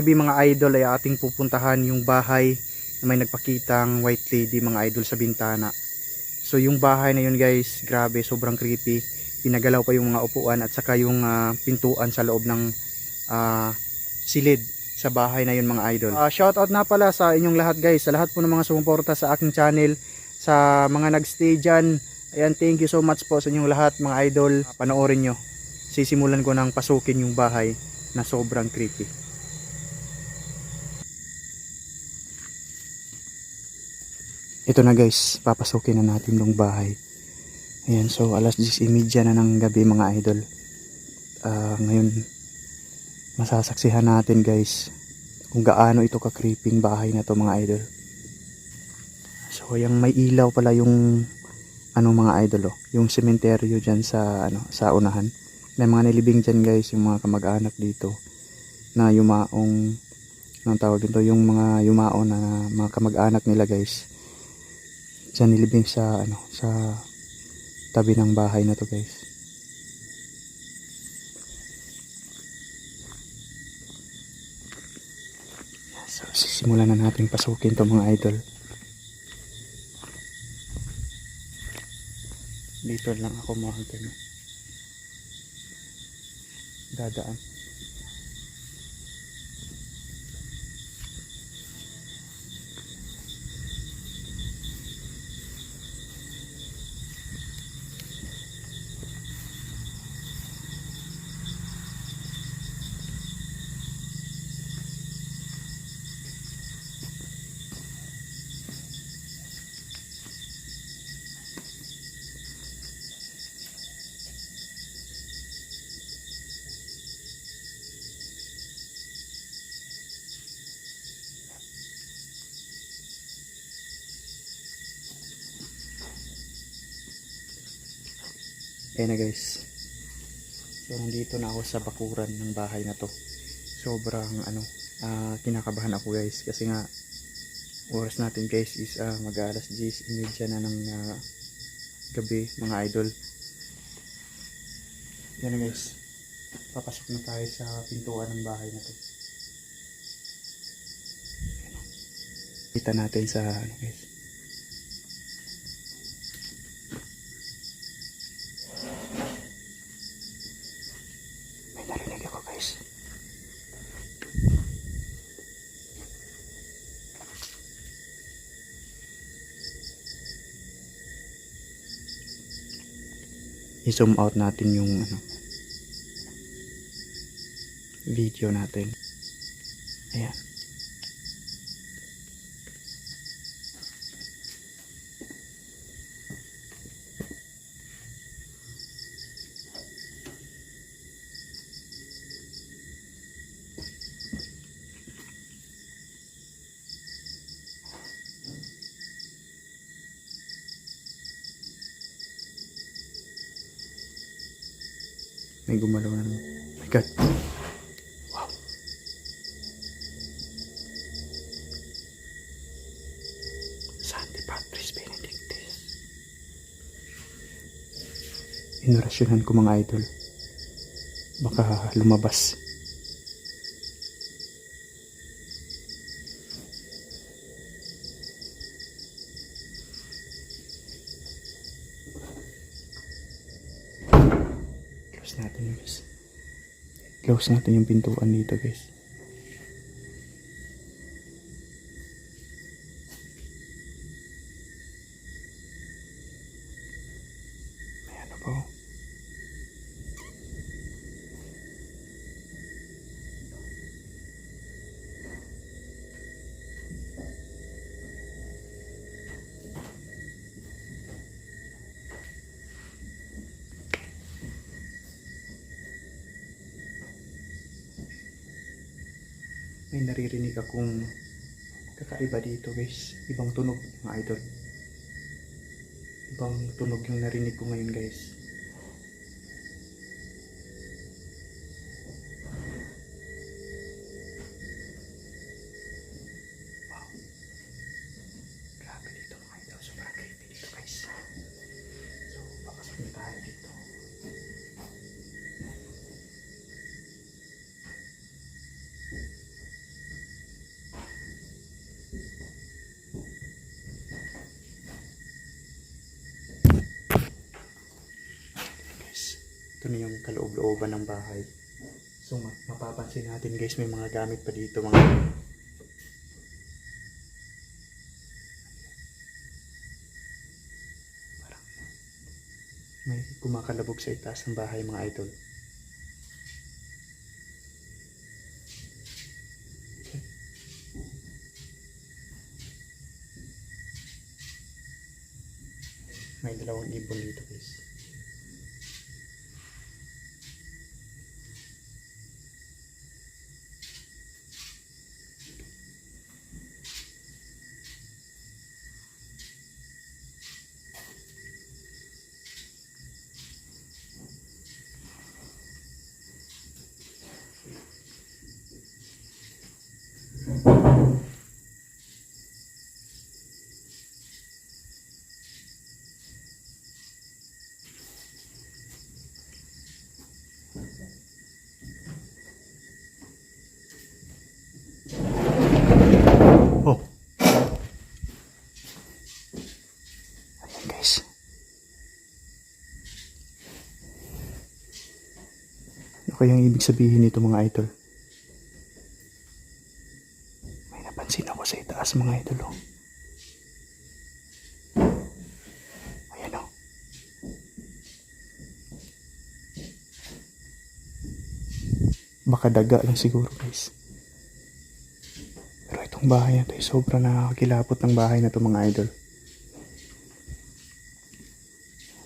gabi mga idol ay ating pupuntahan yung bahay na may nagpakitang white lady mga idol sa bintana. So yung bahay na yun guys, grabe, sobrang creepy. Pinagalaw pa yung mga upuan at saka yung ah, pintuan sa loob ng ah, silid sa bahay na yun mga idol. Ah, shout out na pala sa inyong lahat guys, sa lahat po ng mga sumuporta sa aking channel, sa mga nagstay dyan. Ayan, thank you so much po sa inyong lahat mga idol. Panoorin nyo. Sisimulan ko ng pasukin yung bahay na sobrang creepy. Ito na guys, papasukin na natin yung bahay. Ayan, so alas 10.30 na ng gabi mga idol. Ah, ngayon, masasaksihan natin guys kung gaano ito ka-creeping bahay na to mga idol. So, yung may ilaw pala yung ano mga idol oh, yung sementeryo dyan sa ano sa unahan. May mga nilibing dyan guys, yung mga kamag-anak dito na yumaong anong tawag dito, yung mga yumaon na mga kamag-anak nila guys. Dyan nilibing sa ano sa tabi ng bahay na to guys. So, sisimulan na natin pasukin to mga idol. Dito lang ako mga ganun. Dadaan. Ayan na guys. So nandito na ako sa bakuran ng bahay na to. Sobrang ano, ah, kinakabahan ako guys kasi nga oras natin guys is uh, mag alas 10 imedya na ng ah, gabi mga idol. Yan guys. Papasok na tayo sa pintuan ng bahay na to. Kita natin sa ano guys. I-zoom out natin yung ano video natin. Ayan. May gumalaw na naman. My God. Wow. Sante Patris Benedictus. Inorasyonan ko mga idol. Baka lumabas. Close natin guys. Close natin yung pintuan dito guys. Kakaiba dito guys. Ibang tunog mga idol. Ibang tunog yung narinig ko ngayon guys. Natin guys, may mga gamit pa dito mga parang may kumakalabog sa itaas ng bahay mga idol. May dalawang ibon dito guys. Oh. Ano kayang ibig sabihin nito mga idol? May napansin itaas mga idol. Oh. Ayan oh. Baka daga lang siguro guys. Pero itong bahay na to ay sobrang nakakakilapot ng bahay na to mga idol.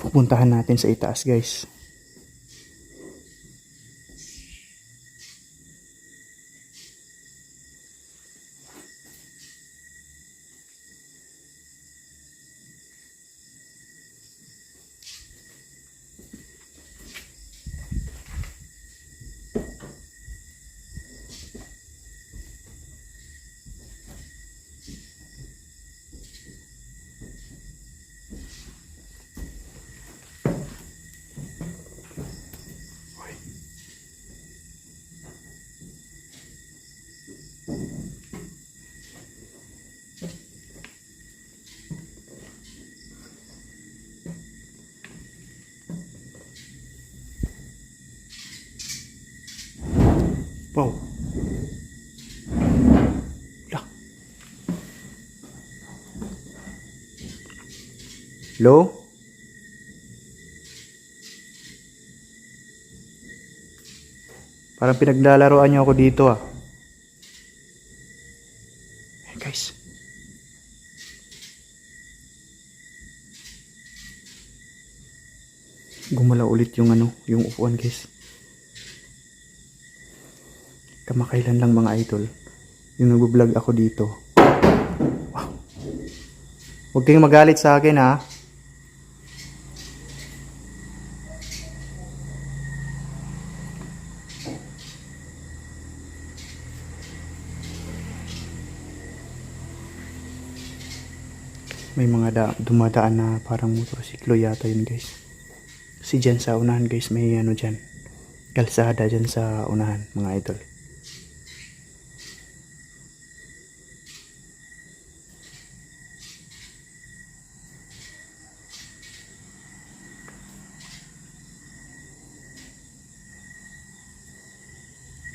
Pupuntahan natin sa itaas guys. Hello? Parang pinaglalaroan niyo ako dito ah. Hey guys. Gumalaw ulit yung ano, yung upuan guys. Kamakailan lang mga idol. Yung nag-vlog ako dito. Huwag kayong magalit sa akin ha. May mga da dumadaan na parang motorsiklo yata yun guys. Kasi dyan sa unahan guys may ano dyan. Kalsada dyan sa unahan mga idol.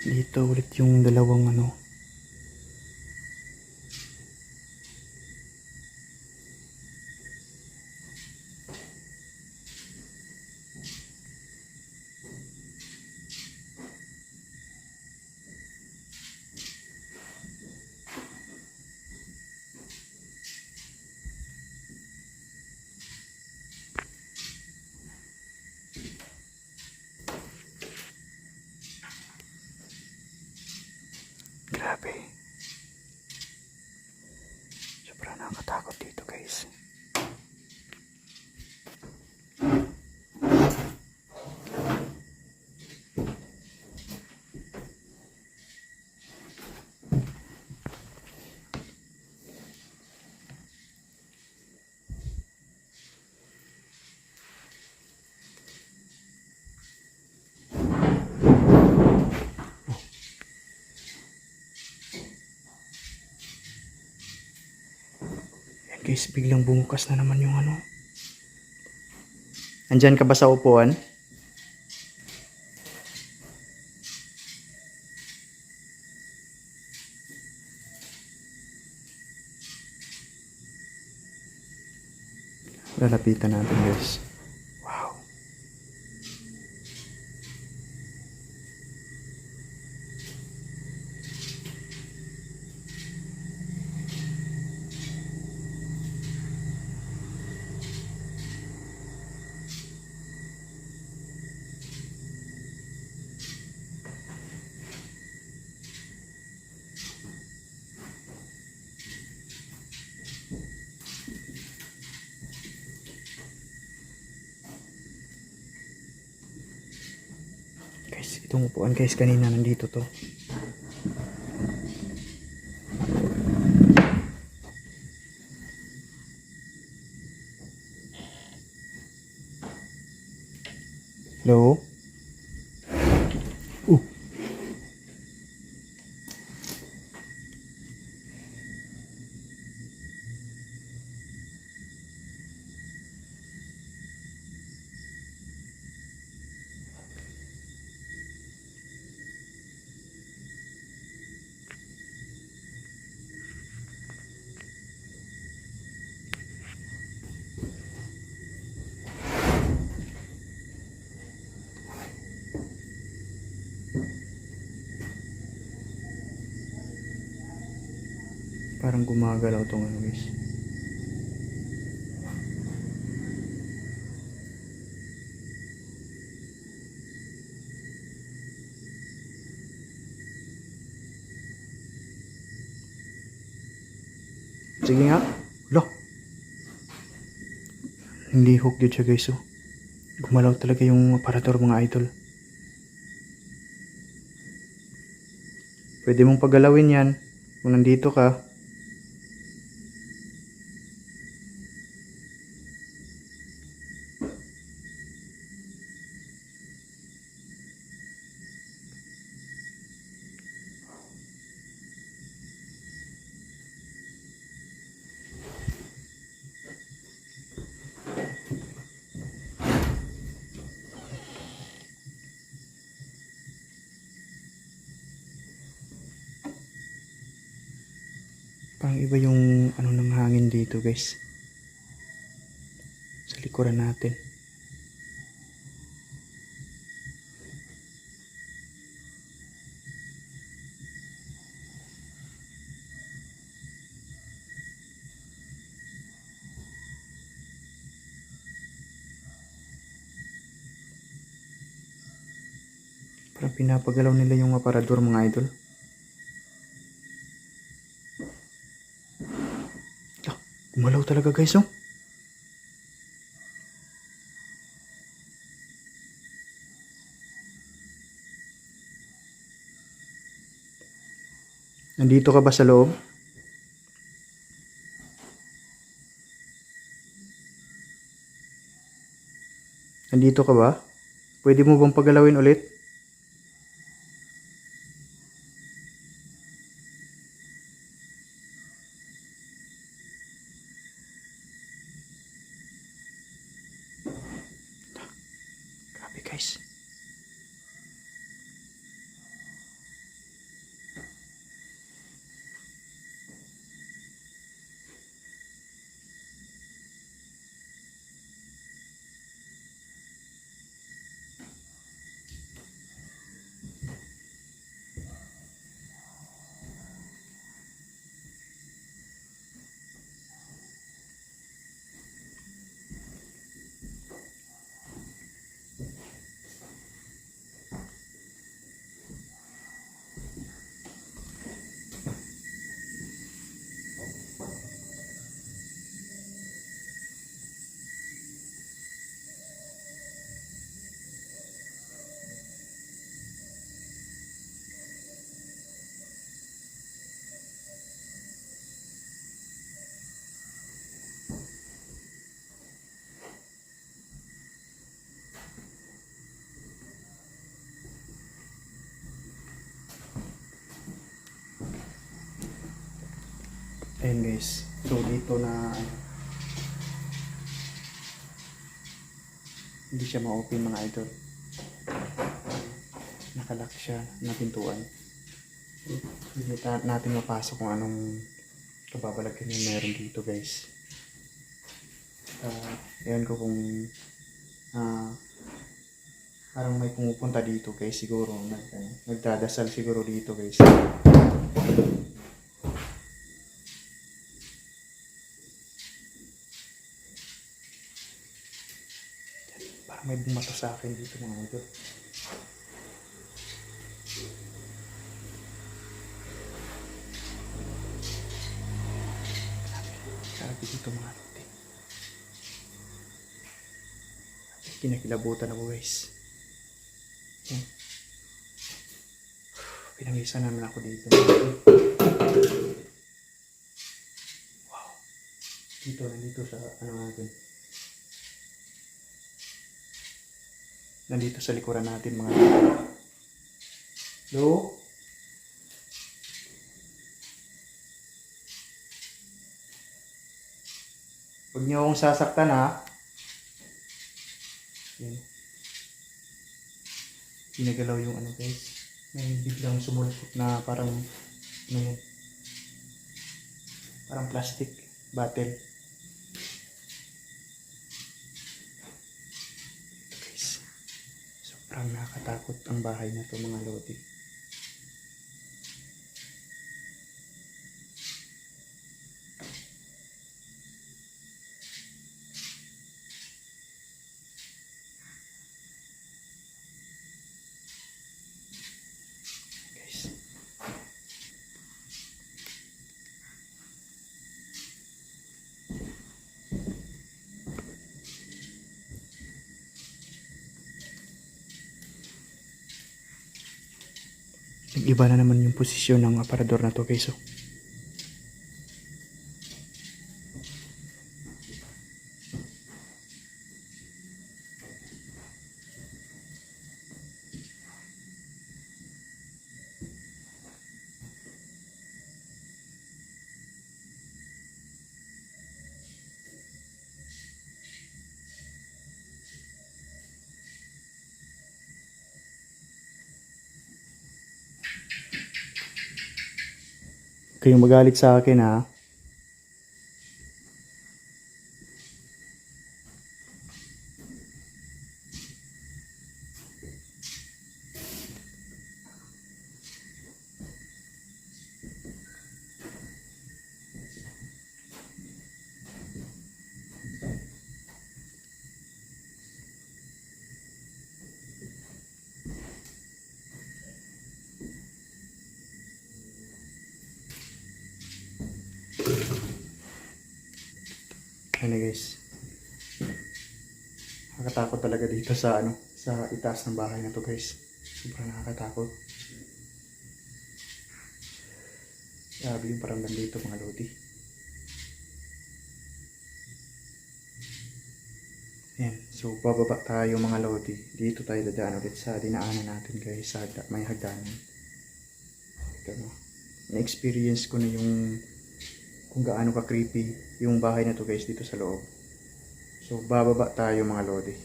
Dito ulit yung dalawang ano. Guys, biglang bumukas na naman yung ano. Andyan ka ba sa upuan? Lalapitan natin guys. Wow. Guys, upuan guys kanina nandito to. Hello? Parang gumagalaw tong ano guys. Sige nga. Lo. Hindi hook yun siya guys oh. Gumalaw talaga yung aparator mga idol. Pwede mong pagalawin yan kung nandito ka. Parang iba yung ano ng hangin dito guys. Sa likuran natin. Parang pinapagalaw nila yung aparador mga idol. Gumalaw talaga guys, oh. Nandito ka ba sa loob? Nandito ka ba? Pwede mo bang pagalawin ulit? Guys. Ayan guys. So dito na hindi siya ma-open mga idol. Nakalock siya na pintuan. Hindi natin mapasok kung anong kababalaghan yung meron dito guys. Uh, ewan ko kung ah parang may pumupunta dito guys siguro nag, nagdadasal siguro dito guys. Parang may bumato sa akin dito mga idol. Grabe dito mga ate. Kinakilabutan ako guys. Yan. Pinangisa naman ako dito. Wow. Dito, nandito sa ano natin. Nandito sa likuran natin mga Hello? Huwag niyo akong sasaktan ha. Yan. Pinagalaw yung ano guys. May biglang sumulpot na parang ano yan. Parang plastic bottle. Ito guys. Sobrang nakakatakot ang bahay na to mga lodi. Nag-iba na naman yung posisyon ng aparador na to guys. Oh. Kayong magalit sa akin ha. Ano guys. Nakakatakot talaga dito sa ano, sa itaas ng bahay na to guys. Sobrang nakakatakot. Grabe yung paramdam dito mga lodi. Yan. So, bababa tayo mga lodi. Dito tayo dadaan ulit sa dinaanan natin guys. Sa may hagdanan. Ito no. Na-experience ko na yung kung gaano ka creepy yung bahay na to guys dito sa loob. So, bababa tayo mga lodi.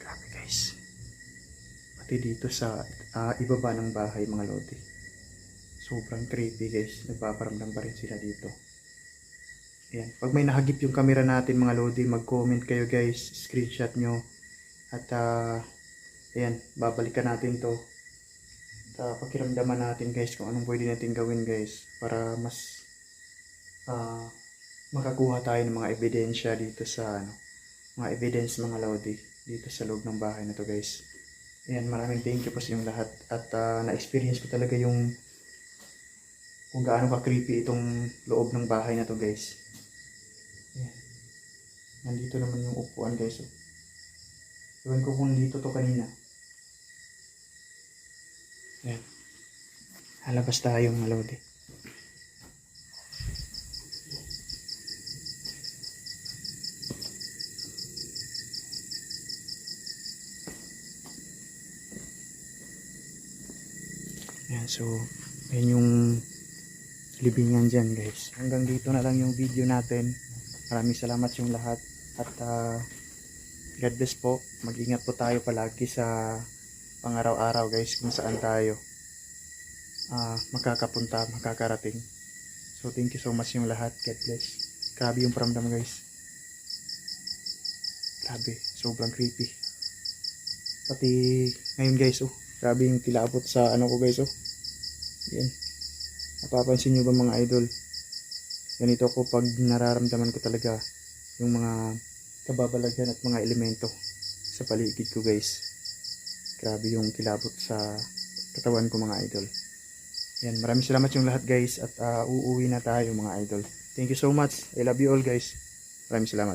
Grabe guys. Pati dito sa ah, ibaba ng bahay mga lodi. Sobrang creepy guys. Nagpaparamdam pa rin sila dito. Ayan. Pag may nahagip yung camera natin mga lodi, mag-comment kayo guys, screenshot nyo. At ah, ayan, babalikan natin to. At ah, pakiramdaman natin guys kung anong pwede natin gawin guys para mas ah, makakuha tayo ng mga ebidensya dito sa ano, mga evidence mga lodi dito sa loob ng bahay na to guys. Ayan, maraming thank you po sa inyong lahat at ah, na-experience ko talaga yung kung gaano ka-creepy itong loob ng bahay na to guys. Ayan. Nandito naman yung upuan guys. Oh. Ewan ko kung dito to kanina. Ayan. Halabas tayo mga lodi. Ayan, so, ayan yung libingan dyan guys. Hanggang dito na lang yung video natin. Maraming salamat yung lahat. At ah, God bless po. Mag-ingat po tayo palagi sa pangaraw-araw guys kung saan tayo ah, makakapunta, makakarating. So thank you so much yung lahat. God bless. Grabe yung paramdam guys. Grabe. Sobrang creepy. Pati ngayon guys oh. Grabe yung kilabot sa ano ko guys oh. Yan. Napapansin nyo ba mga idol? Ganito ako pag nararamdaman ko talaga yung mga kababalagan at mga elemento sa paligid ko guys. Grabe yung kilabot sa katawan ko mga idol. Yan, maraming salamat yung lahat guys at ah, uuwi na tayo mga idol. Thank you so much. I love you all guys. Maraming salamat.